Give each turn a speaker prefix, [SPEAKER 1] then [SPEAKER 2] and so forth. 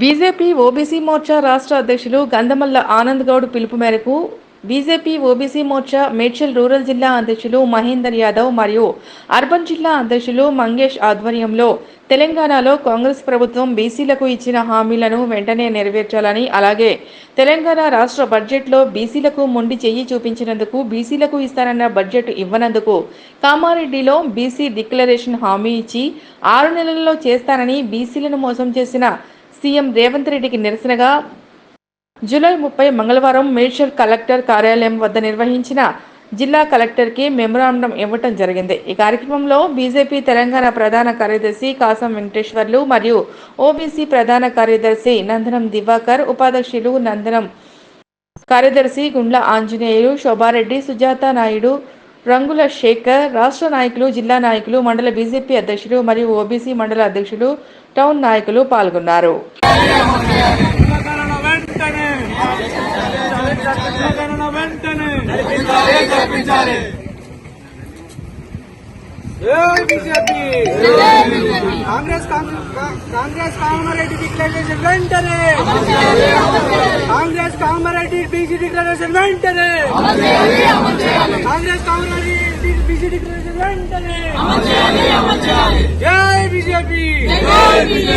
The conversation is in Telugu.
[SPEAKER 1] బీజేపీ ఓబీసీ మోర్చా రాష్ట్ర అధ్యక్షులు గంధమల్ల ఆనంద్ గౌడ్ పిలుపు మేరకు BJP OBC Morcha Medchal rural జిల్లా అధ్యక్షులు మహేందర్ యాదవ్ మరియు అర్బన్ జిల్లా అధ్యక్షులు మంగేష్ ఆధ్వర్యంలో తెలంగాణలో కాంగ్రెస్ ప్రభుత్వం బీసీలకు ఇచ్చిన హామీలను వెంటనే నెరవేర్చాలని అలాగే తెలంగాణ రాష్ట్ర బడ్జెట్లో బీసీలకు మొండి చెయ్యి చూపించినందుకు బీసీలకు ఇస్తానన్న బడ్జెట్ ఇవ్వనందుకు కామారెడ్డిలో బీసీ డిక్లరేషన్ హామీ ఇచ్చి ఆరు నెలల్లో చేస్తానని బీసీలను మోసం చేసిన సీఎం రేవంత్ రెడ్డికి నిరసనగా జూలై ముప్పై మంగళవారం మేడ్చల్ కలెక్టర్ కార్యాలయం వద్ద నిర్వహించిన జిల్లా కలెక్టర్కి మెమరాండం ఇవ్వటం జరిగింది. ఈ కార్యక్రమంలో బీజేపీ తెలంగాణ ప్రధాన కార్యదర్శి కాసం వెంకటేశ్వర్లు మరియు ఓబీసీ ప్రధాన కార్యదర్శి నందనం దివాకర్ ఉపాధ్యక్షులు నందనం కార్యదర్శి గుండ్ల ఆంజనేయులు శోభారెడ్డి సుజాత నాయుడు రంగుల శేఖర్ రాష్ట్ర నాయకులు జిల్లా నాయకులు మండల బీజేపీ అధ్యక్షులు మరియు ఓబీసీ మండల అధ్యక్షులు టౌన్ నాయకులు పాల్గొన్నారు.
[SPEAKER 2] తెలంగాణ వెంటనే తెలంగాణ వెంటనే జై బీజేపీ కాంగ్రెస్ కాంగ్రెస్ కామారెడ్డి డిక్లరేషన్ వెంటనే కాంగ్రెస్ కామారెడ్డి బీసీ డిక్లరేషన్ వెంటనే కాంగ్రెస్ కామారెడ్డి బీసీ డిక్లరేషన్ వెంటనే జై బీజేపీ